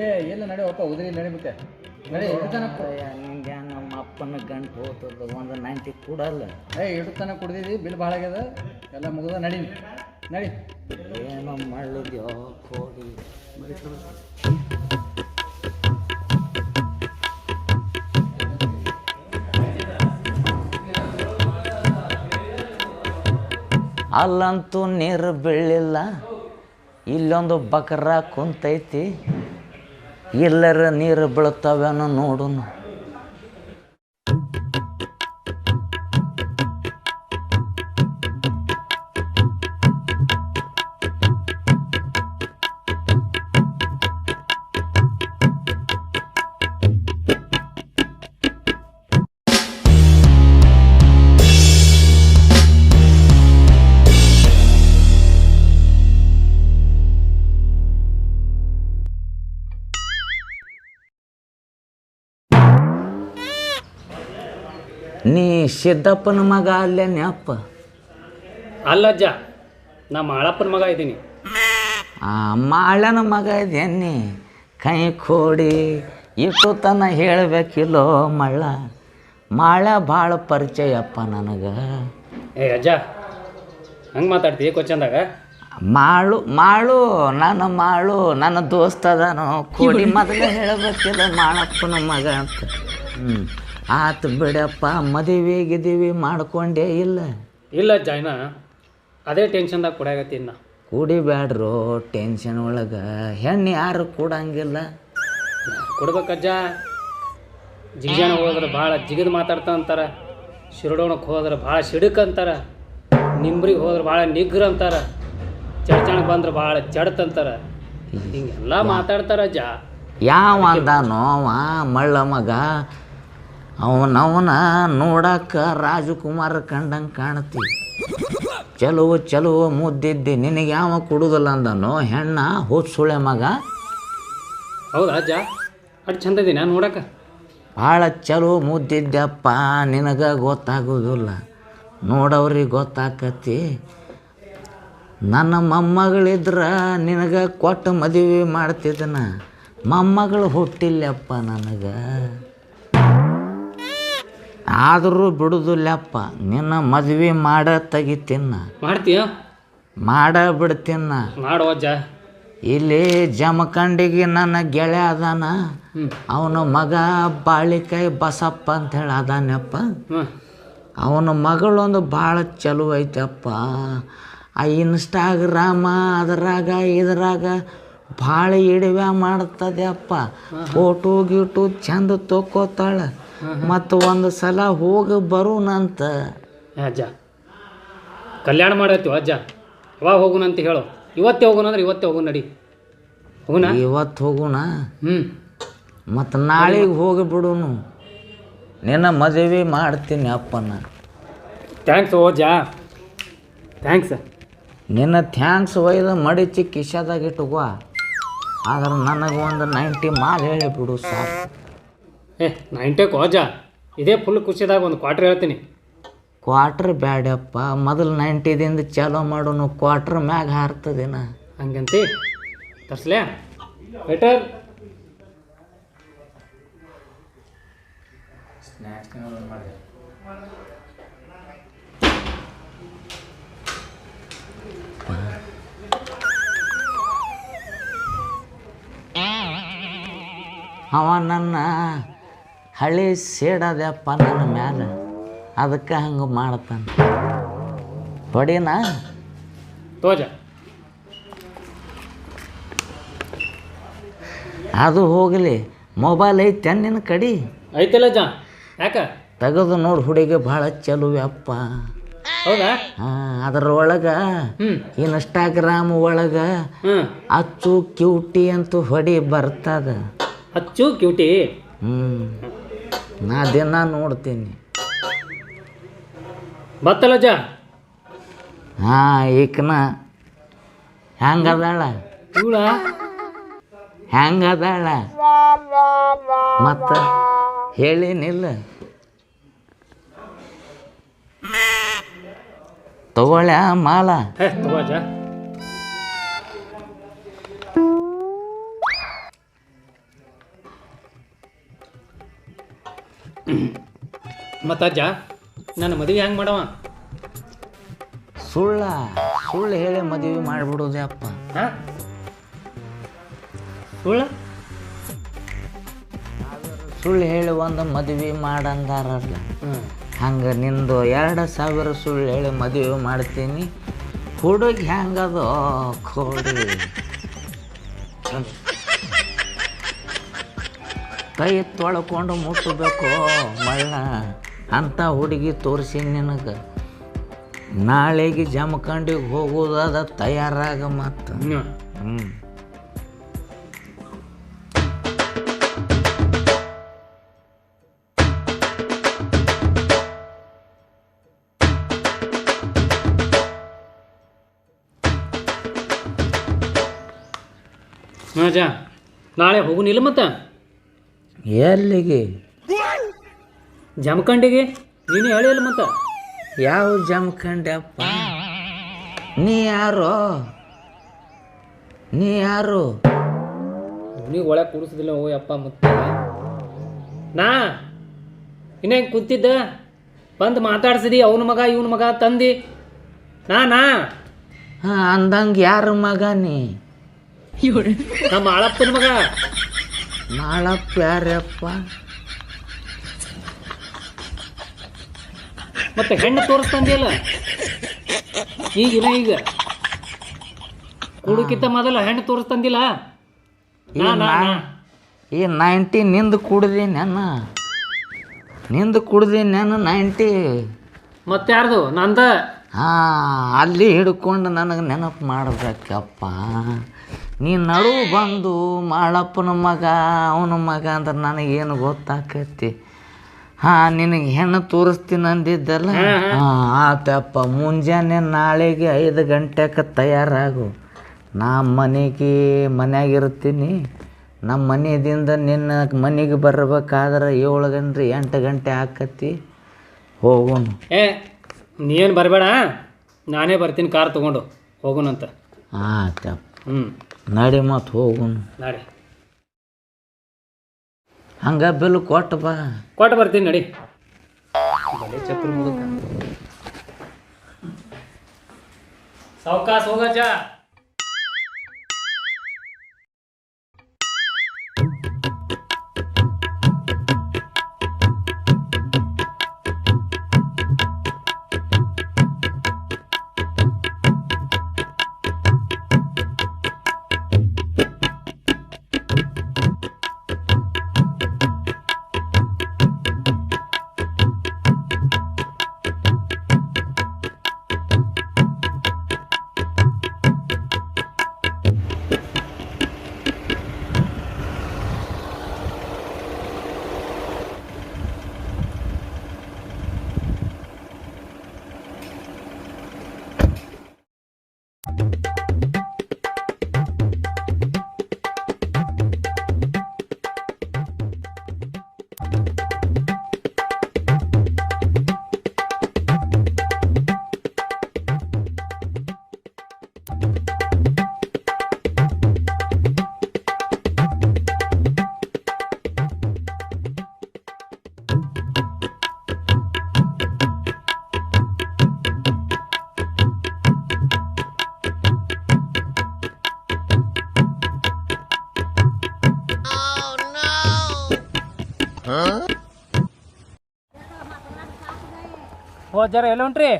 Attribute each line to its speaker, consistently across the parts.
Speaker 1: ಏ ಎಲ್ಲ ನಡೆಯಪ್ಪ ಉದ್ರಿ ನಡಿಬಿಟ್ಟೆ ನಡಿ ಹಿಡ್ತಾನ
Speaker 2: ನಿಂಗೆ ನಮ್ಮ ಅಪ್ಪನ ಗಂಟು ಹೋಗ್ತದ ಒಂದು ನೈಂಟಿ ಕೊಡಲ್ಲ.
Speaker 1: ಏ ಇಡತನ ಕುಡ್ದಿದ್ದಿ ಬಿಲ್ ಭಾಳ ಆಗ್ಯದ. ಎಲ್ಲ ಮುಗಿದ ನಡಿ ನಡಿ.
Speaker 2: ಏನೋ ಮಳ್ಳಿದ್ಯೋ ಕೋಡಿ ಅಲ್ಲಂತೂ ನೀರು ಬೀಳಿಲ್ಲ ಇಲ್ಲೊಂದು ಬಕರ ಕುಂತೈತಿ. ಎಲ್ಲರ ನೀರು ಬೀಳ್ತಾವೇನೋ ನೋಡುನು. ಸಿದ್ದಪ್ಪನ ಮಗ ಅಲ್ಲೇನೆ ಅಪ್ಪ.
Speaker 3: ಅಲ್ಲಜ್ಜ ನಾ ಮಾಳಪ್ಪನ ಮಗ ಇದ್ದೀನಿ.
Speaker 2: ಆ ಮಾಳನ ಮಗ ಇದೇನಿ ಕೈ ಕೋಡಿ ಇಟ್ಟು ತನ ಹೇಳಬೇಕಿಲ್ಲೋ ಮಳ್ಳ. ಮಾಳ ಭಾಳ ಪರಿಚಯಪ್ಪ ನನಗೆ.
Speaker 3: ಏ ಅಜ್ಜ ಹಂಗೆ ಮಾತಾಡ್ತೀಯ ಕೊಚ್ಚಂದಾಗ
Speaker 2: ಮಾಳು ಮಾಳು ನನ್ನ ಮಾಳು ನನ್ನ ದೋಸ್ತ ಅದಾನು ಕೋಡಿ ಮೊದಲೇ ಹೇಳಬೇಕಿಲ್ಲ ಮಾಳಪ್ಪನ ಮಗ ಅಂತ. ಹ್ಞೂ ಆತು ಬಿಡಪ್ಪ ಮದುವೆ ಗಿದಿವಿ ಮಾಡ್ಕೊಂಡೇ ಇಲ್ಲ.
Speaker 3: ಇಲ್ಲ ಜಾಯ್ನ ಅದೇ ಟೆನ್ಷನ್ದಾಗ ಇನ್ನ. ನಾ
Speaker 2: ಕುಡಿಬ್ಯಾಡ್ರು ಟೆನ್ಷನ್ ಒಳಗೆ ಹೆಣ್ಣು ಯಾರು ಕೊಡಂಗಿಲ್ಲ.
Speaker 3: ಕೊಡ್ಬೇಕಜ್ಜ. ಜಿಗ್ಜಾನ ಹೋದ್ರೆ ಭಾಳ ಜಿಗಿದು ಮಾತಾಡ್ತಾ ಅಂತಾರ. ಶಿರಡೋಣಕ್ಕೆ ಹೋದ್ರೆ ಭಾಳ ಸಿಡಕ್ ಅಂತಾರ. ನಿಂಬ್ರಿಗೆ ಹೋದ್ರೆ ಭಾಳ ನಿಗ್ರ ಅಂತಾರ. ಚಡ್ಚಣಕ್ಕೆ ಬಂದ್ರೆ ಭಾಳ ಜಡ್ತ್ ಅಂತಾರ. ಹಿಂಗೆಲ್ಲ ಮಾತಾಡ್ತಾರ ಅಜ್ಜ
Speaker 2: ಯಾವ ಅಂದಾನೋ ಅವ ಮಳ್ಳ ಮಗ ಅವನವನ ನೋಡಕ್ಕ ರಾಜಕುಮಾರ ಕಂಡಂಗೆ ಕಾಣ್ತಿ. ಚಲೋ ಚಲೋ ಮುದ್ದಿದ್ದಿ ನಿನಗೆ ಯಾವ ಕೊಡುದಿಲ್ಲ ಅಂದನು ಹೆಣ್ಣ ಸುಳೆ ಮಗ?
Speaker 3: ಹೌದಾ ಅಜ್ಜ ಅಷ್ಟು ಚಂದ ಇದೀನಿ ನೋಡಕ್ಕ ನೋಡಕ್ಕೆ
Speaker 2: ಭಾಳ ಚಲೋ ಮುದ್ದಿದ್ದಪ್ಪ ನಿನಗೆ ಗೊತ್ತಾಗೋದಿಲ್ಲ. ನೋಡವ್ರಿಗೆ ಗೊತ್ತಾಕತಿ ನನ್ನ ಮೊಮ್ಮಗಳಿದ್ರ ನಿನಗೆ ಕೊಟ್ಟು ಮದುವೆ ಮಾಡ್ತಿದ್ದನ. ಮೊಮ್ಮಗಳು ಹುಟ್ಟಿಲ್ಲಪ್ಪ ನನಗೆ. ಆದರೂ ಬಿಡುದಿಲ್ಲಪ್ಪ. ನಿನ್ನ ಮದುವೆ ಮಾಡ ತೆಗಿತಿನ್ನ
Speaker 3: ಮಾಡ್ತೀಯ?
Speaker 2: ಮಾಡ ಬಿಡ್ತಿನ್ನ
Speaker 3: ಮಾಡು ಅಜ್ಜ.
Speaker 2: ಇಲ್ಲಿ ಜಮಖಂಡಿಗೆ ನನ್ನ ಗೆಳೆಯ ಅದಾನ. ಅವನ ಮಗ ಬಾಳಿಕಾಯಿ ಬಸಪ್ಪ ಅಂತ ಹೇಳಿ ಅದಾನಪ್ಪ. ಅವನ ಮಗಳೊಂದು ಭಾಳ ಚಲೋ ಐತಪ್ಪ. ಆ ಇನ್ಸ್ಟಾಗ್ರಾಮ ಅದ್ರಾಗ ಇದ್ರಾಗ ಭಾಳ ಇಡವೆ ಮಾಡ್ತದೆಯಪ್ಪ. ಫೋಟೋ ಗಿಟು ಚಂದ ತೊಕ್ಕೋತಾಳೆ. ಮತ್ತು ಒಂದು ಸಲ ಹೋಗಿ ಬರೋಣಂತ
Speaker 3: ಅಜ್ಜ. ಕಲ್ಯಾಣ ಮಾಡತ್ತೀವ ಅಜ್ಜ. ಯಾವಾಗ ಹೋಗುಣ ಅಂತ ಹೇಳು. ಇವತ್ತೇ ಹೋಗೋಣ ಅಂದ್ರೆ ಇವತ್ತೇ ಹೋಗೋಣ ನಡಿ. ಹೋಗುಣ
Speaker 2: ಇವತ್ತು ಹೋಗೋಣ
Speaker 3: ಹ್ಞೂ
Speaker 2: ಮತ್ತು ನಾಳೆಗೆ ಹೋಗಿ ಬಿಡುನು. ನಿನ್ನ ಮದುವೆ ಮಾಡ್ತೀನಿ ಅಪ್ಪನ.
Speaker 3: ಥ್ಯಾಂಕ್ಸ್ ಓಜಾ ಥ್ಯಾಂಕ್ಸ್
Speaker 2: ನಿನ್ನ ಥ್ಯಾಂಕ್ಸ್ ಒಯ್ದ ಮಡಿಚಿ ಕಿಶದಾಗ ಇಟ್ಟುಕೋ ಆದ್ರೆ ನನಗೆ ಒಂದು ನೈಂಟಿ ಮಾಲ್ ಹೇಳಿಬಿಡು ಸಾಕು.
Speaker 3: ಏ ನೈಂಟೇಕೋ ಅಜ್ಜ ಇದೇ ಫುಲ್ ಖುಷಿದಾಗ ಒಂದು ಕ್ವಾರ್ಟರ್ ಹೇಳ್ತೀನಿ.
Speaker 2: ಕ್ವಾರ್ಟರ್ ಬ್ಯಾಡಪ್ಪ ಮೊದಲು ನೈಂಟಿದಿಂದ ಚಾಲೋ ಮಾಡೋನು ಕ್ವಾರ್ಟರ್ ಮ್ಯಾಗ ಹಾರ್ತದೇನ?
Speaker 3: ಹಂಗಂತಿ? ತರ್ಸ್ಲೇ ವೆಟರ್
Speaker 2: ಅವ ನನ್ನ ಹಳಿ ಸೇಡದ್ಯಪ್ಪ ನನ್ನ ಮ್ಯಾಲ. ಅದಕ್ಕೆ ಹಂಗೆ ಮಾಡ್ತಾನೆ. ಹೊಡಿನಾ?
Speaker 3: ತೋಜ.
Speaker 2: ಅದು ಹೋಗಲಿ. ಮೊಬೈಲ್ ಐತೆ ನಿನ್ನ ಕಡಿ?
Speaker 3: ಐತಲ್ಲ ಜಾ. ಯಾಕ?
Speaker 2: ತೆಗೆದು ನೋಡಿ ಹುಡುಗಿ ಭಾಳ ಚಲೋ ಅಪ್ಪ
Speaker 3: ಹೌದಾ?
Speaker 2: ಅದರೊಳಗೆ
Speaker 3: ಹ್ಞೂ
Speaker 2: ಇನ್ಸ್ಟಾಗ್ರಾಮ್ ಒಳಗೆ ಅಚ್ಚು ಕ್ಯೂಟಿ ಅಂತೂ ಹೊಡಿ ಬರ್ತದ.
Speaker 3: ಅಚ್ಚು ಕ್ಯೂಟಿ?
Speaker 2: ಹ್ಞೂ ನಾ ದಿನ ನೋಡ್ತೀನಿ.
Speaker 3: ಬತ್ತಲ್ಲ ಅಜ್ಜ?
Speaker 2: ಹಾಂ ಈಕನ ಹೆಂಗದಾಳ
Speaker 3: ಇವಳ?
Speaker 2: ಹೆಂಗದಾಳ ಮತ್ತು ಹೇಳಿನಿಲ್ಲ. ತಗೊಳ್ಯಾ ಮಾಲ.
Speaker 3: ಹೇ ತಗೋ ಅಜ್ಜ. ಮತ್ತು ಅಜ್ಜ ನನ್ನ ಮದುವೆ ಹೆಂಗೆ ಮಾಡವ?
Speaker 2: ಸುಳ್ಳ ಸುಳ್ಳು ಹೇಳಿ ಮದುವೆ ಮಾಡಿಬಿಡೋದೆ ಅಪ್ಪ.
Speaker 3: ಹಾಂ? ಸುಳ್ಳ?
Speaker 2: ಸುಳ್ಳು ಹೇಳಿ ಒಂದು ಮದುವೆ
Speaker 3: ಮಾಡಂಗಾರಲ್ಲ
Speaker 2: ಹಂಗೆ ನಿಂದು ಎರಡು ಸಾವಿರ ಸುಳ್ಳು ಹೇಳಿ ಮದುವೆ ಮಾಡ್ತೀನಿ. ಹುಡುಗಿ ಹೆಂಗದು ಕೋಡಿ. ಕೈ ತೊಳ್ಕೊಂಡು ಮುಟ್ಟಬೇಕು ಮಳ್ಳ ಅಂತ ಹುಡುಗಿ ತೋರಿಸಿ ನಿನಗೆ. ನಾಳೆಗೆ ಜಮಖಂಡಿಗೆ ಹೋಗೋದಾದ ತಯಾರಾಗ ಮತ್ತು.
Speaker 3: ಹ್ಞೂ ಹಾಂ ಅಜ್ಜ ನಾಳೆ ಹೋಗುನಿಲ್ಲ ಮತ್ತೆ?
Speaker 2: ಎಲ್ಲಿಗೆ?
Speaker 3: ಜಮಖಂಡಿಗೆ? ನೀನು ಹೇಳಿಲ್ಲ ಮತ್ತೆ?
Speaker 2: ಯಾವ ಜಮಖಂಡಪ್ಪ? ನೀ ಯಾರು? ನೀ ಯಾರು?
Speaker 3: ನೀ ಒಳಗೆ ಕೂಡಿಸಿದಿಲ್ಲ ಓ ಅಪ್ಪ ಮತ್ತೆ ನಾ? ಇನ್ನೇ ಕೂತಿದ್ದ? ಬಂದು ಮಾತಾಡ್ಸಿದಿ ಅವನ ಮಗ ಇವನ ಮಗ ತಂದಿ. ನಾ ನಾ?
Speaker 2: ಹಾಂ ಅಂದಂಗೆ ಯಾರ ಮಗ ನೀ?
Speaker 3: ನಮ್ಮ ಆಳಪ್ಪನ ಮಗ.
Speaker 2: ನಾಳಪ್ಪ ಯಾರಪ್ಪ?
Speaker 3: ಮತ್ತೆ ಹೆಣ್ಣು ತೋರಿಸ್ತಂದಿಲ್ಲ ಈಗಿನ ಈಗ. ಕುಡುಕಿತ ಮೊದಲ ಹೆಣ್ಣು ತೋರಿಸ್ತಂದಿಲ್ಲ
Speaker 2: ಈ
Speaker 3: ನಾ ನಾ.
Speaker 2: ಈ ನೈಂಟಿ ನಿಂದು ಕುಡ್ದಿ ನನ್ನ. ನಿಂದು ಕುಡ್ದಿ ನಾನು ನೈಂಟಿ.
Speaker 3: ಮತ್ತೆ ಯಾರ್ದು? ನಂದ?
Speaker 2: ಹಾಂ ಅಲ್ಲಿ ಹಿಡ್ಕೊಂಡು ನನಗೆ ನೆನಪು ಮಾಡ್ಬೇಕಪ್ಪ. ನೀ ನಡು ಬಂದು ಮಾಳಪ್ಪನ ಮಗ ಅವನ ಮಗ ಅಂದ್ರೆ ನನಗೇನು ಗೊತ್ತಾಕೈತಿ? ಹಾಂ ನಿನಗೆ ಹೆಣ್ಣು ತೋರಿಸ್ತೀನಿ ಅಂದಿದ್ದಲ್ಲ? ಹಾಂ ಆತಪ್ಪ ಮುಂಜಾನೆ ನಾಳೆಗೆ ಐದು ಗಂಟೆಗೆ ತಯಾರಾಗು. ನಾ ಮನೆಗೆ ಮನೆಯಾಗಿರ್ತೀನಿ. ನಮ್ಮ ಮನೆಯಿಂದ ನಿನ್ನ ಮನೆಗೆ ಬರ್ಬೇಕಾದ್ರೆ ಏಳು ಗಂಟೆ ಎಂಟು ಗಂಟೆ ಆಕತಿ. ಹೋಗೋಣ
Speaker 3: ಏ ನೀನು ಬರಬೇಡ. ನಾನೇ ಬರ್ತೀನಿ ಕಾರ್ ತಗೊಂಡು. ಹೋಗೋಣಂತ
Speaker 2: ಆತಪ್ಪ.
Speaker 3: ಹ್ಞೂ
Speaker 2: ನಡಿ ಮತ್ತು ಹೋಗೋಣ
Speaker 3: ನಾಳೆ
Speaker 2: ಹಂಗ ಬಿಲ್ ಕೊಟ್ಟು ಬಾ.
Speaker 3: ಕೊಟ್ಟು ಬರ್ತೀನಿ ನಡಿ. ಚಪ್ರ ಮುದುಕ ಸಾವ್ಕಾಸ್ ಹೋಗಜ್ಜ ಜರ ಎಲ್ಲ ಹೊಂಟ್ರಿ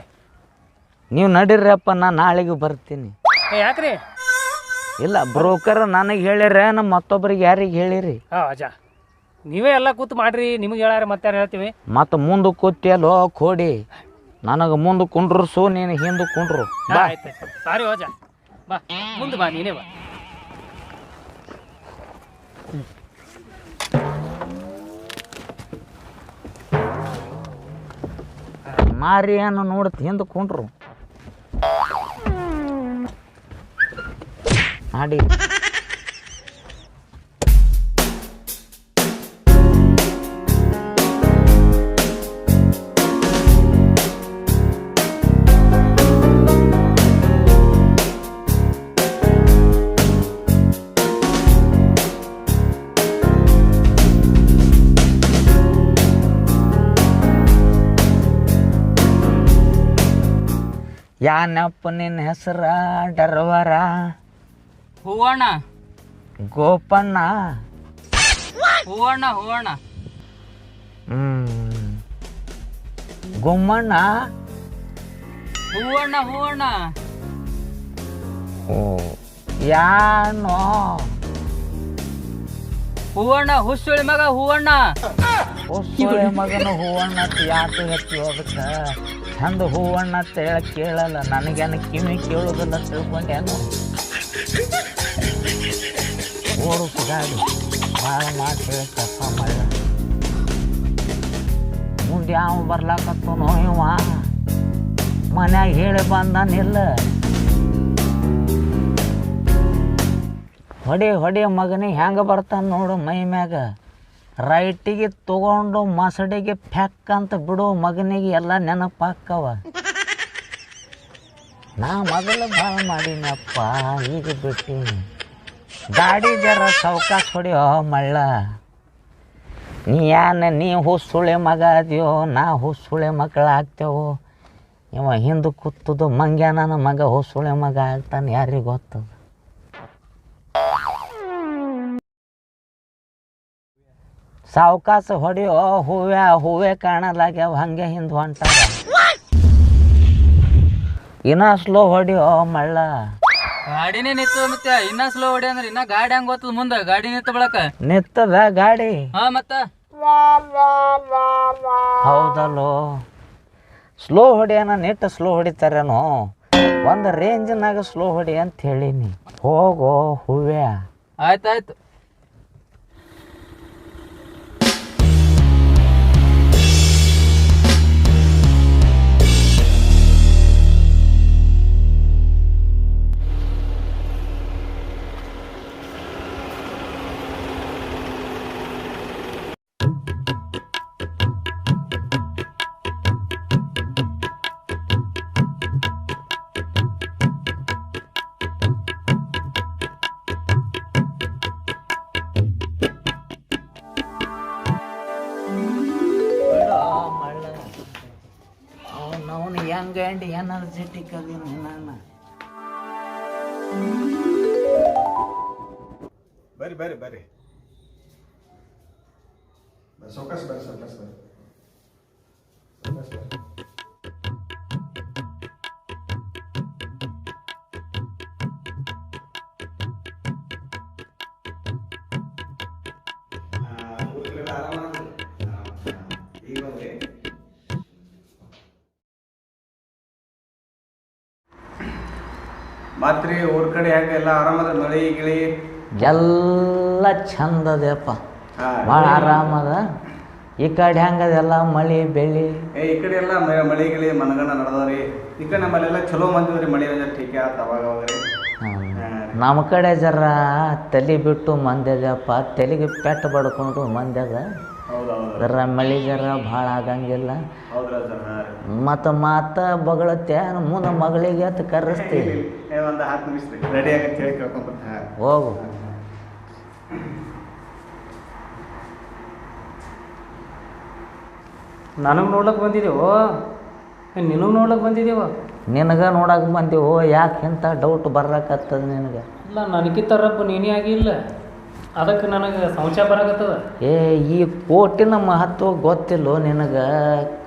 Speaker 2: ನೀವು ನಡೀರಪ್ಪ ನಾ ನಾಳೆಗೆ ಬರ್ತೀನಿ.
Speaker 3: ಏ ಯಾಕ್ರಿ?
Speaker 2: ಇಲ್ಲ ಬ್ರೋಕರ್ ನನಗೆ ಹೇಳಿರ ನಮ್ಮ ಮತ್ತೊಬ್ಬರಿಗೆ ಯಾರಿಗೆ ಹೇಳಿರಿ?
Speaker 3: ಹಾ ಅಜ್ಜ. ನೀವೇ ಎಲ್ಲ ಕೂತು ಮಾಡ್ರಿ ನಿಮಗೆ ಹೇಳಾರ ಮತ್ತೆ ಯಾರು ಹೇಳ್ತೀವಿ?
Speaker 2: ಮತ್ತು ಮುಂದೆ ಕೂತಿಯಲ್ಲೋ ಕೋಡಿ. ನನಗೆ ಮುಂದೆ ಕುಂಡ್ರಸು ನೀನು ಹಿಂದೆ ಕುಂಡ್ರು. ಬಾ.
Speaker 3: ಆಯ್ತು. ಸಾರಿ ಅಜ್ಜ. ಬಾ ಮುಂದೆ ಬಾ ನೀನೇ ಬಾ.
Speaker 2: ಏನು ನೋಡಿ ಹಿಂದೆ ಕೊಂಡ್ರು ಮಾಡಿ. ಯಾನಪ್ಪ ನಿನ್ನ ಹೆಸರ ಡರ್ವರ.
Speaker 3: ಹೂವಣ್ಣ.
Speaker 2: ಗೋಪಣ್ಣ.
Speaker 3: ಹೂವಣ್ಣ ಹೂವಣ್ಣ.
Speaker 2: ಹ್ಮ್. ಗುಮ್ಮಣ್ಣ.
Speaker 3: ಹೂವಣ್ಣ ಹೂವಣ್ಣ.
Speaker 2: ಓ ಯಾನೋ.
Speaker 3: ಹೂವಣ್ಣ ಹುಸುಳಿ ಮಗ ಹೂವಣ್ಣ.
Speaker 2: ಹುಸುಳಿ ಮಗನ ಹೂವಣ್ಣ ಯಾಕೆ ಹೆಚ್ಚು ಅದಕ್ಕೆ ಚಂದ ಹೂವಣ್ಣ ತೇಳ ಕೇಳಲ್ಲ. ನನಗೇನು ಕಿವಿ ಕೇಳೋದಿಲ್ಲ ತಿಳ್ಕೊಂಡೇನು? ಓಡು ಗಾಡಿ ಭಾಳ ಮಾತು ಹೇಳಿ ಮಾಡ ಮುಂದೆ ಯಾವ ಬರ್ಲಾಕತ್ತನೋ ಇವ? ಮನ್ಯಾಗ ಹೇಳಿ ಬಂದಾನಿಲ್ಲ ಹೊಡೆ ಹೊಡೆ ಮಗನಿಗೆ ಹೆಂಗೆ ಬರ್ತಾನೆ ನೋಡು ಮೈ ಮ್ಯಾಗ. ರೈಟಿಗೆ ತಗೊಂಡು ಮಸಡಿಗೆ ಫ್ಯಾಕ್ ಅಂತ ಬಿಡು ಮಗನಿಗೆ ಎಲ್ಲ ನೆನಪಾಕ್ಕವ. ನಾ ಮೊದಲು ಭಾಳ ಮಾಡೀನಪ್ಪ, ಈಗ ಬಿಟ್ಟೀನಿ ಗಾಡಿ ಜರ ಸೌಕಾಸ್ ಹೊಡಿಯೋ ಮಳ್ಳ. ನೀ ಯಾನ, ನೀ ಹುಸುಳೆ ಮಗ ಅದಿಯೋ, ನಾ ಹುಸುಳೆ ಮಕ್ಕಳು ಆಗ್ತೇವೋ. ಇವ ಹಿಂದೆ ಕೂತದು ಮಂಗ್ಯಾನ ನನ್ನ ಮಗ ಹುಸುಳೆ ಮಗ ಆಗ್ತಾನೆ, ಯಾರಿಗೆ ಗೊತ್ತದ? ಸಾವಕಾಶ ಹೊಡೆಯೋ ಹೂವೆ ಹೂವೆ ಕಾಣಲಾಗ್ಯಾವ ಹಂಗೆ ಹಿಂದೆ ಹೊಂಟಾರ. ಇನ್ನ ಸ್ಲೋ ಹೊಡಿಯೋ ಮಳ್ಳ.
Speaker 3: ಗಾಡಿನೇ ನಿತ್ತು ಮತ್ತೆ ಇನ್ನ ಸ್ಲೋ ಹೊಡಿ ಅಂದ್ರೆ ಇನ್ನ ಗಾಡಿ ಹಂಗ ಗೊತ್ತದ ಮುಂದ ಗಾಡಿ ನಿತ್ತು ಬಳಕ.
Speaker 2: ನಿತ್ತದ ಗಾಡಿ?
Speaker 3: ಹಾ ಮತ್ತ?
Speaker 2: ಹೌದಲ್ಲೋ. ಸ್ಲೋ ಹೊಡಿಯನ ನೆಟ್ ಸ್ಲೋ ಹೊಡಿತಾರೇನೋ. ಒಂದು ರೇಂಜ್ನಾಗ ಸ್ಲೋ ಹೊಡಿ ಅಂತ ಹೇಳೀನಿ. ಹೋಗೋ ಹೂವೆ
Speaker 3: ಆಯ್ತಾಯ್ತು
Speaker 2: ಎನರ್ಜೆಟಿಕ್ ಅದೀನಿ ನಾನು.
Speaker 4: ಬರ್ರಿ ಬರ್ರಿ ಬರ್ರಿ. ಸೌಕಾಶ ಬರ್ರಿ ಸೌಕಾಶ ಬರ್ರಿ. ಮತ್ರಿ ಊರ್ ಕಡೆ ಹೆಂಗೆ ಎಲ್ಲ ಆರಾಮದ ಮಳೆ ಗಿಳಿ?
Speaker 2: ಎಲ್ಲ ಚಂದ ಅದೇಪ್ಪ. ಭಾಳ ಆರಾಮದ. ಈ ಕಡೆ ಹೆಂಗದೆಲ್ಲ ಮಳೆ ಬೆಳಿ?
Speaker 4: ಏ ಈ ಕಡೆ ಎಲ್ಲ ಮ- ಮಳಿ ಗಿಳಿ ಮನಗಂಡ ನಡೆದವ್ರಿ. ಈ ಕಡೆ ನಮ್ಮಲ್ಲೆಲ್ಲ ಚಲೋ ಮಂದಿವ್ರಿ ಮಳಿ ಅಂದ್ರೆ ಟೀಕೆ ಆತ ಅವಾಗ
Speaker 2: ನಮ್ಮ ಕಡೆ ಜರ ತಲೆ ಬಿಟ್ಟು ಮಂದ್ಯದಪ್ಪ ತಲೆಗೆ ಪೆಟ್ಟು ಬಡ್ಕೊಂಡು ಮಂದ್ಯದ.
Speaker 4: ಹೌದೌದು.
Speaker 2: ಜರ ಮಳೆ ಜರ ಭಾಳ ಆಗಂಗಿಲ್ಲ.
Speaker 4: ಹೌದ್ರ ಸರ್ ಹಾ ರೀ.
Speaker 2: ಮತ್ತು ಮಾತ ಬಗಳತ್ತೆ ಮುಂದೆ ಮಗಳಿಗೆ ಅಂತ ಕರೆಸ್ತೀವಿ.
Speaker 4: ಒಂದು ಹತ್ತು ನಿಮಿಷ ರೆಡಿ ಆಗತ್ತೆ ಹೇಳಿ ಕೇಳ್ಕೊಂಬರ್ತ ಹಾಂ.
Speaker 2: ಹೋಗು.
Speaker 3: ನನಗೆ ನೋಡ್ಲಕ್ ಬಂದಿದ್ದೇವೋ ನಿನಗೆ ನೋಡ್ಲಕ್ ಬಂದಿದ್ದೇವ
Speaker 2: ನಿನಗೆ ನೋಡಕ್ಕೆ ಬಂದೀವೋ? ಯಾಕೆ ಇಂಥ ಡೌಟ್ ಬರ್ರಕತ್ತದ ನಿನಗೆ?
Speaker 3: ಇಲ್ಲ ನನಗಿಂತ ತರಪ್ಪ ನೀನೇ ಆಗಿಲ್ಲ. ಅದಕ್ಕೆ ನನಗೆ ಸಂಶಯ ಬರಕತ್ತದ.
Speaker 2: ಏ ಈ ಕೋಟಿನ ಮಹತ್ವ ಗೊತ್ತಿಲ್ಲೋ ನಿನಗೆ?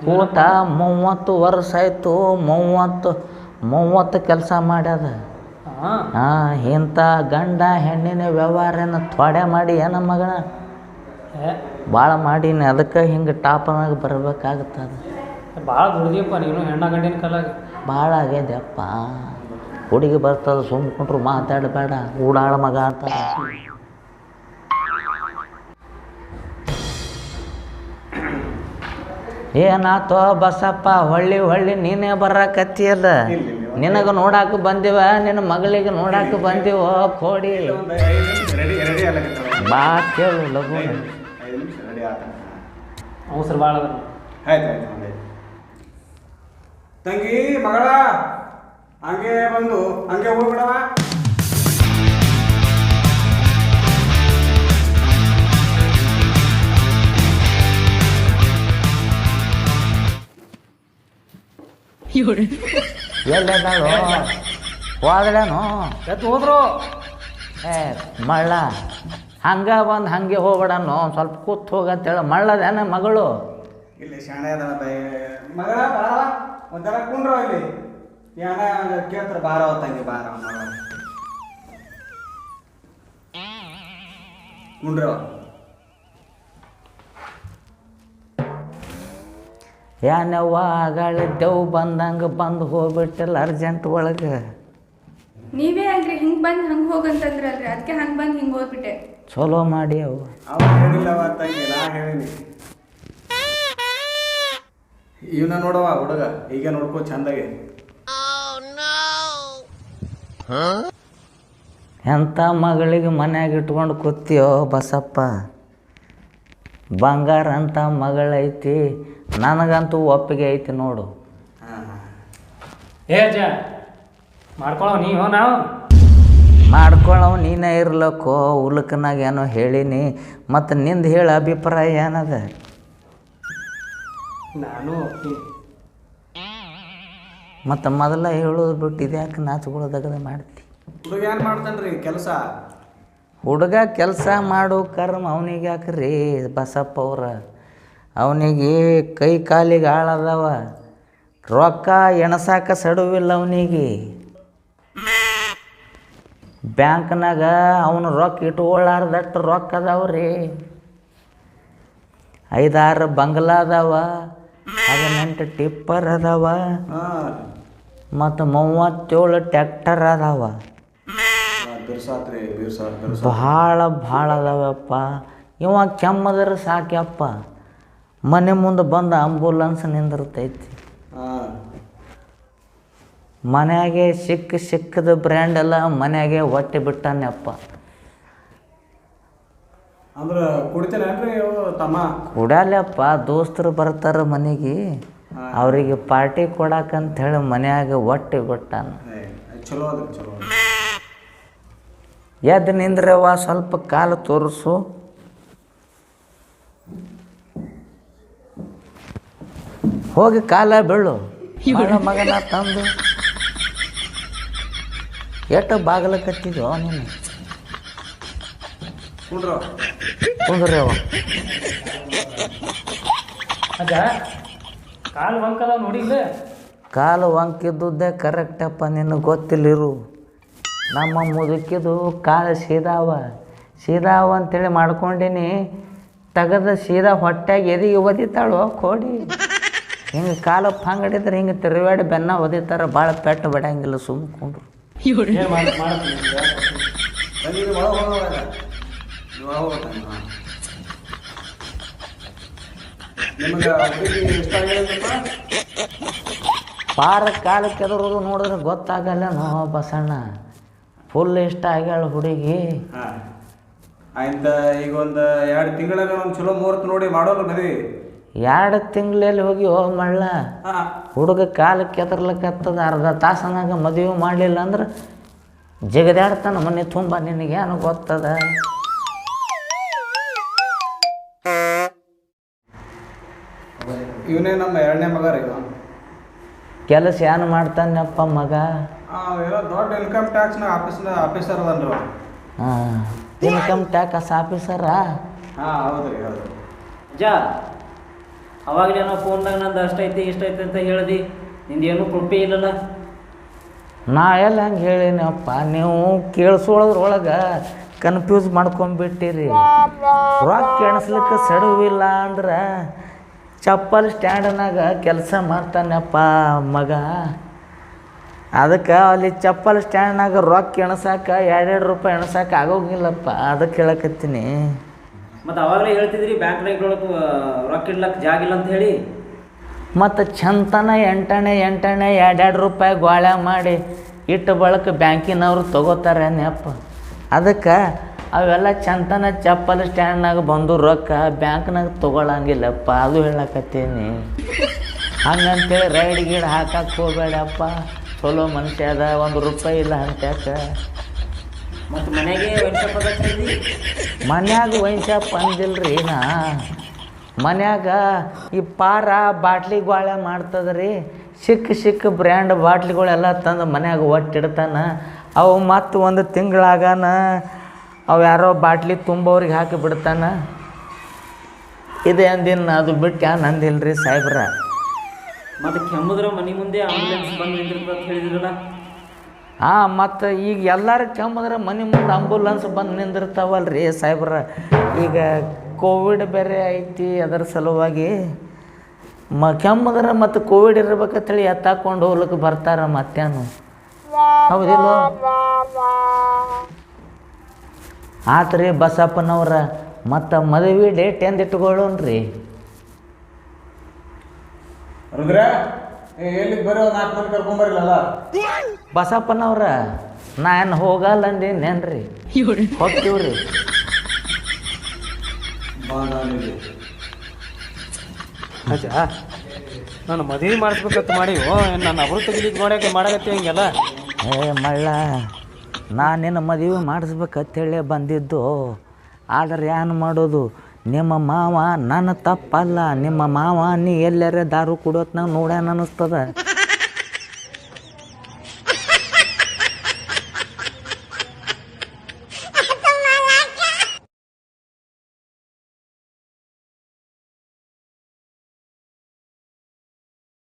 Speaker 2: ಕೋಟ ಮೂವತ್ತು ವರ್ಷ ಆಯಿತು ಮೂವತ್ತು ಮೂವತ್ತು ಕೆಲಸ ಮಾಡ್ಯದ.
Speaker 3: ಹಾಂ.
Speaker 2: ಇಂಥ ಗಂಡ ಹೆಣ್ಣಿನ ವ್ಯವಹಾರನ ಥೊಡೆ ಮಾಡಿ ಏನ ಮಗನ? ಭಾಳ ಮಾಡೀನಿ ಅದಕ್ಕೆ ಹಿಂಗೆ ಟಾಪನಾಗ ಅದು.
Speaker 3: ಭಾಳ ದುಡ್ದಿಯಪ್ಪ ನೀನು ಹೆಣ್ಣ ಗಂಡಿನ ಕಾಲಾಗ.
Speaker 2: ಭಾಳ ಆಗ್ಯದಪ್ಪ ಹುಡುಗಿ ಬರ್ತದ ಸುಮ್ಕೊಂಡ್ರು ಮಾತಾಡಬೇಡ ಊಡಾಳ ಮಗ ಅಂತ. ಏನಾತೋ ಬಸಪ್ಪ ಹೊಳ್ಳಿ ಹೊಳ್ಳಿ ನೀನೇ ಬರಾಕತ್ತಿಯಲ್ಲ ನಿನಗೆ ನೋಡಾಕ ಬಂದಿವ ನಿನ್ನ ಮಗಳಿಗೆ ನೋಡಾಕ ಬಂದಿವೋ ಕೋಡಿ. ಬಾ ಕೇಳು ಲಘು.
Speaker 3: ಅವಸರ ಭಾಳ
Speaker 4: ತಂಗಿ ಮಗಳ ಹಂಗೆ ಬಂದು ಹಂಗೆ ಹೋಗ್ಬಿಡವ.
Speaker 2: ಎಲ್ಲದಾಳು ಹೋದ್ಲೇನು
Speaker 3: ಎತ್ತು ಹೋದ್ರು.
Speaker 2: ಏ ಮಳ್ಳ ಹಂಗ ಬಂದು ಹಂಗೆ ಹೋಗ್ಬೇಡನು ಒಂದ್ ಸ್ವಲ್ಪ ಕೂತ್ ಹೋಗ ಅಂತೇಳಿ. ಮಳ್ಳದೇನ ಮಗಳು?
Speaker 4: ಇಲ್ಲಿ ಶಾಣೆ ಅದ ಮಗಳ ಬಾರ ಒಂಥರ ಕುಂಡ್ರ ಇಲ್ಲಿ. ಯಾನ ಕೇಳ್ತಾರ ಬಾರವ ತಂಗಿ ಬಾರವ ಕುಂಡ್ರವ
Speaker 2: ಯಾನವ್ವ ಆಗಳಿದ್ದೆವು ಬಂದಂಗೆ ಬಂದು ಹೋಗ್ಬಿಟ್ಟಲ್ಲ ಅರ್ಜೆಂಟ್ ಒಳಗೆ.
Speaker 5: ನೀವೇ ಅಲ್ರಿ ಹಿಂಗ್ ಹಂಗೆ ಹೋಗಂತಂದ್ರೆ ಹೋಗಂತಂದ್ರಲ್ರಿ. ಅದಕ್ಕೆ ಹಂಗೆ ಬಂದು ಹಿಂಗೆ ಹೋಗ್ಬಿಟ್ಟೆ.
Speaker 2: ಚಲೋ ಮಾಡಿ ಅವು.
Speaker 4: ಅವ ಹೇಳಿಲ್ಲವ ತಂಗಿ ನಾ ಹೇಳಿನಿ. ಇವನ ನೋಡವ ಹುಡುಗ ಈಗ ನೋಡ್ಕೋ ಚಂದಾಗೆ.
Speaker 2: ಎಂಥ ಮಗಳಿಗೆ ಮನ್ಯಾಗ ಇಟ್ಕೊಂಡು ಕೂತಿಯೋ ಬಸಪ್ಪ. ಬಂಗಾರ ಅಂತ ಮಗಳೈತಿ ನನಗಂತೂ ಒಪ್ಪಿಗೆ ಐತಿ ನೋಡು.
Speaker 3: ಏ ಅಜ್ಜ ನೀವು
Speaker 2: ನೀನೇ ಇರ್ಲಕ್ಕೋ ಉಲ್ಕನಾಗ ಏನೋ ಹೇಳೀನಿ ಮತ್ತು ನಿಂದು ಹೇಳ ಅಭಿಪ್ರಾಯ ಏನದ?
Speaker 3: ನಾನು.
Speaker 2: ಮತ್ತು ಮೊದಲ ಹೇಳೋದು ಬಿಟ್ಟು ಇದ್ಯಾಕೆ ನಾಚ್ಕೊಳ್ಳೋದಾಗದ ಮಾಡ್ತಿ?
Speaker 4: ಹುಡುಗ ಏನು ಮಾಡ್ತಾನ್ರಿ ಕೆಲಸ?
Speaker 2: ಹುಡುಗ ಕೆಲಸ ಮಾಡೋ ಕರ್ಮ ಅವನಿಗೆ ಯಾಕ್ರಿ ಬಸಪ್ಪ ಅವ್ರ? ಅವನಿಗೆ ಕೈ ಕಾಲಿಗೆ ಆಳದವ. ರೊಕ್ಕ ಎಣಸಾಕ ಸಡುವಿಲ್ಲ ಅವನಿಗೆ. ಬ್ಯಾಂಕ್ನಾಗ ಅವನು ರೊಕ್ಕ ಇಟ್ಕೊಳ್ಳಾರ್ದಟ್ಟು ರೊಕ್ಕ ಅದಾವ್ರಿ. ಐದಾರು ಬಂಗ್ಲಾ ಅದಾವ, ಹದಿನೆಂಟು ಟಿಪ್ಪರ್ ಅದಾವ, ಮತ್ತು ಮೂವತ್ತೇಳು ಟ್ಯಾಕ್ಟರ್ ಅದಾವ.
Speaker 4: ಬಹಳ
Speaker 2: ಭಾಳ ಅದಾವಪ್ಪ. ಇವ ಕೆಮ್ಮದ್ರ ಸಾಕ್ಯಪ್ಪ. ಮನೆ ಮುಂದೆ ಬಂದ ಆಂಬುಲೆನ್ಸ್ ನಿಂದಿರ್ತೈತಿ. ಮನೆಯಾಗೆ ಸಿಕ್ಕ ಸಿಕ್ಕದ ಬ್ರ್ಯಾಂಡ್ ಎಲ್ಲ ಮನ್ಯಾಗೆ ಹೊಟ್ಟೆ ಬಿಟ್ಟಾನೆಪ್ಪ
Speaker 4: ಅಂದ್ರೆ ಕುಡಿತೇನೇನ್ರಿ ತಮ್ಮ?
Speaker 2: ಕುಡಾಲಪ್ಪ ದೋಸ್ತರು ಬರ್ತಾರ ಮನೆಗೆ. ಅವರಿಗೆ ಪಾರ್ಟಿ ಕೊಡಾಕಂತ ಹೇಳಿ ಮನೆಯಾಗ ಹೊಟ್ಟೆ ಬಿಟ್ಟಾನ.
Speaker 4: ಚಲೋ ಚಲೋ.
Speaker 2: ಎದ್ದು ನಿಂದ್ರವ್ವ ಸ್ವಲ್ಪ ಕಾಲು ತೋರಿಸು. ಹೋಗಿ ಕಾಲ ಬೀಳು. ಬಾಳ ಮಗನ ತಂದು ಎಷ್ಟು ಕಟ್ಟಿದ್ಯೋ ನೀನು? ಕುಂದ್ರಿ ಅವ
Speaker 3: ಕಾಲು ವಂಕದ ನೋಡಿಲ್ಲ
Speaker 2: ಕಾಲು ವಂಕಿದ್ದುದ್ದೇ ಕರೆಕ್ಟಪ್ಪ ನಿನಗೆ ಗೊತ್ತಿಲ್ಲಿರು. ನಮ್ಮ ಮುದುಕಿದು ಕಾಲು ಸೀದಾವ. ಸೀದಾವ ಅಂತೇಳಿ ಮಾಡ್ಕೊಂಡಿನಿ. ತೆಗೆದ ಸೀದಾ ಹೊಟ್ಟೆಗೆ ಎದಿಗೆ ಒದಿತಾಳು ಕೋಡಿ. ಹಿಂಗೆ ಕಾಲು ಹಂಗಡಿದ್ರೆ ಹಿಂಗೆ ತಿರುವಾಡಿ ಬೆನ್ನ ಒದಿತಾರ ಭಾಳ ಪೆಟ್ಟು ಬಡಂಗಿಲ್ಲ ಸುಮ್ಕೊಂಡ್ರು
Speaker 4: ನೀವು
Speaker 2: ಪಾರ ಕಾಲು ಕೆದರೋದು ನೋಡಿದ್ರೆ ಗೊತ್ತಾಗಲ್ಲ ನೋ ಬಸಣ್ಣ. ಫುಲ್ ಇಷ್ಟ ಆಗ್ಯಾಳ ಹುಡುಗಿ.
Speaker 4: ಆಯ್ತಾ ಆಯ್ತ ಈಗ ಒಂದು ಎರಡು ತಿಂಗಳಾಗ ಒಂದು ಚಲೋ ಮುಹೂರ್ತ ನೋಡಿ ಮಾಡೋಲ್ಲ ಮದ್ವಿ.
Speaker 2: ಎರಡು ತಿಂಗಳಲ್ಲಿ ಹೋಗಿ ಹೋಗಿ ಮಳ್ಳ.
Speaker 4: ಹಾಂ.
Speaker 2: ಹುಡುಗ ಕಾಲು ಕೆದರ್ಲಕ್ಕತ್ತದ ಅರ್ಧ ತಾಸನಾಗ ಮದುವೆ ಮಾಡಲಿಲ್ಲ ಅಂದ್ರೆ ಜಗದಾಡ್ತಾನ ಮನೆ ತುಂಬ ನಿನಗೇನು ಗೊತ್ತದ?
Speaker 4: ಇವನೇ ನಮ್ಮ ಎರಡನೇ ಮಗ ರೀ
Speaker 2: ಕೆಲಸ ಏನು ಮಾಡ್ತಾನಪ್ಪ ಮಗ?
Speaker 4: ದೊಡ್ಡ ಇನ್ಕಮ್ ಟ್ಯಾಕ್ಸ್ ಆಫೀಸ್ನ ಆಫೀಸರ್ ಅದನ್ರಿ
Speaker 2: ಹಾಂ. ಇನ್ಕಮ್ ಟ್ಯಾಕ್ಸ್ ಆಫೀಸರ
Speaker 4: ಹಾಂ ಹೌದು ರೀ ಹೌದು
Speaker 3: ಅಜ್ಜ ನಾವು ಫೋನ್ದಾಗ ನಂದು ಅಷ್ಟೈತಿ, ಇಷ್ಟೈತಿ ಅಂತ ಹೇಳ್ದಿ, ನಿಂದೇನು ಕೃಪೆ ಇಲ್ಲಲ್ಲ?
Speaker 2: ನಾ ಎಲ್ಲ ಹಂಗೆ ಹೇಳಿನಪ್ಪ, ನೀವು ಕೇಳಿಸೋಳದ್ರೊಳಗೆ ಕನ್ಫ್ಯೂಸ್ ಮಾಡ್ಕೊಂಬಿಟ್ಟಿರಿ. ರೊಕ್ಕ ಎಣಿಸ್ಲಿಕ್ಕೆ ಸಡುವಿಲ್ಲ ಅಂದ್ರೆ ಚಪ್ಪಲ್ ಸ್ಟ್ಯಾಂಡ್ನಾಗ ಕೆಲಸ ಮಾಡ್ತಾನಪ್ಪ ಮಗ. ಅದಕ್ಕೆ ಅಲ್ಲಿ ಚಪ್ಪಲ್ ಸ್ಟ್ಯಾಂಡ್ನಾಗ ರೊಕ್ಕ ಎಣಸಾಕ, ಎರಡೆರಡು ರೂಪಾಯಿ ಎಣಸಾಕ ಆಗೋಗಿಲ್ಲಪ್ಪ ಅದಕ್ಕೆ ಹೇಳಕತ್ತೀನಿ.
Speaker 3: ಮತ್ತು ಅವಾಗಲೇ ಹೇಳ್ತಿದ್ರಿ ಬ್ಯಾಂಕ್ನಾಗ ರೊಕ್ಕ ಇಡ್ಲಕ್ಕೆ ಜಾಗ ಇಲ್ಲ ಅಂತ ಹೇಳಿ.
Speaker 2: ಮತ್ತು ಚಂತನ ಎಂಟಣೆ ಎಂಟಣೆ ಎರಡೆರಡು ರೂಪಾಯಿ ಗೋಳೆ ಮಾಡಿ ಇಟ್ಟು ಬಳಕ ಬ್ಯಾಂಕಿನವರು ತೊಗೋತಾರೆ ನೆಪ್ಪ ಅದಕ್ಕೆ ಅವೆಲ್ಲ ಚಂತನ ಚಪ್ಪಲ್ ಸ್ಟ್ಯಾಂಡ್ನಾಗ ಬಂದು ರೊಕ್ಕ ಬ್ಯಾಂಕ್ನಾಗ ತೊಗೊಳಂಗಿಲ್ಲಪ್ಪ, ಅದು ಹೇಳಕತ್ತೀನಿ. ಹಂಗಂತೇಳಿ ರೈಡ್ ಗೀಡ್ ಹಾಕಕ್ಕೆ ಹೋಗಬೇಡಪ್ಪ, ಚಲೋ ಮನುಷ್ಯ ಅದ, ಒಂದು ರೂಪಾಯಿ ಇಲ್ಲ ಅಂತ್ಯಾಕ
Speaker 3: ಮತ್ತು ಮನೆಗೆ ವಂಶ
Speaker 2: ಮನ್ಯಾಗ ವೈನ್ ಶಾಪ್ ಅಂದಿಲ್ರಿ ನಾ. ಮನ್ಯಾಗ ಈ ಪಾರ ಬಾಟ್ಲಿಗಳ ಗೋಳೆ ರೀ ಸಿಕ್ಕ ಸಿಕ್ಕ ಬ್ರ್ಯಾಂಡ್ ಬಾಟ್ಲಿಗಳೆಲ್ಲ ತಂದು ಮನ್ಯಾಗ ಒಟ್ಟಿಡ್ತಾನೆ. ಅವು ಮತ್ತು ಒಂದು ತಿಂಗಳಾಗನ ಅವು ಯಾರೋ ಬಾಟ್ಲಿ ತುಂಬೋರಿಗೆ ಹಾಕಿ ಬಿಡ್ತಾನ. ಇದೆ ಅಂದಿನ ಅದು ಬಿಟ್ಟು ನಂದಿಲ್ಲ ರೀ ಸಾಹೇಬ್ರ.
Speaker 6: ಮತ್ತು ಕೆಮ್ಮದ್ರ ಮನೆ ಮುಂದೆ ಆಂಬುಲೆನ್ಸ್ ಬಂದು ನಿಂತಿರ್ತದೆ ಅಂತ ಹೇಳಿದ್ರಲ್ಲ.
Speaker 2: ಹಾಂ, ಮತ್ತು ಈಗ ಎಲ್ಲರೂ ಕೆಮ್ಮದ್ರೆ ಮನೆ ಮುಂದೆ ಆಂಬುಲೆನ್ಸ್ ಬಂದು ನಿಂದಿರ್ತಾವಲ್ಲ ರೀ ಸಾಹೇಬ್ರ. ಈಗ ಕೋವಿಡ್ ಬೇರೆ ಐತಿ ಅದರ ಸಲುವಾಗಿ. ಮ ಕೆಮ್ಮದ್ರೆ ಮತ್ತು ಕೋವಿಡ್ ಇರ್ಬೇಕಂತೇಳಿ ಎತ್ತಾಕೊಂಡು ಹೋಗ್ಲಿಕ್ಕೆ ಬರ್ತಾರ ಮತ್ತೇನು. ಹೌದಿಲ್ಲ ರೀ ಬಸಪ್ಪನವ್ರ ಮತ್ತು ಮದುವೆ ಡೇಟ್ ಎಂದು ಇಟ್ಕೊಳ್ಳೋಣ್ರಿ?
Speaker 4: ರುದ್ರ? ಎಲ್ಲಿ ಬರೋ? ನಾಲ್ಕು ಮಂದಿ ಕರ್ಕೊಂಬರಿಲ್ಲಲ್ಲ
Speaker 2: ಬಸಪ್ಪನವ್ರ ನಾನು ಹೋಗಲ್ಲ ಅಂದೇನೇನ್ರಿ ಹೋಗ್ತೀವ್ರಿ.
Speaker 3: ಅಜ್ಜ ನಾನು ಮದುವೆ ಮಾಡಿಸ್ಬೇಕಂತ ಮಾಡಿವು ನಾನು ಅವರು ತೆಗಿಲಿಕ್ಕೆ ಮಾಡಕ್ಕೆ ಮಾಡಕತ್ತಿ ಹಂಗೆಲ್ಲ?
Speaker 2: ಏ ಮಳ್ಳ ನಾನು ನಿನ್ನ ಮದುವೆ ಮಾಡಿಸ್ಬೇಕಂತೇಳಿ ಬಂದಿದ್ದು. ಆದ್ರೆ ಏನು ಮಾಡೋದು? ನಿಮ್ಮ ಮಾವ ನನ್ನ ತಪ್ಪಲ್ಲ ನಿಮ್ಮ ಮಾವ ನೀ ಎಲ್ಲರ ದಾರು ಕುಡಿಯೋತ್ನಾಗ ನೋಡ್ಯಾನ ಅನ್ನಿಸ್ತದ.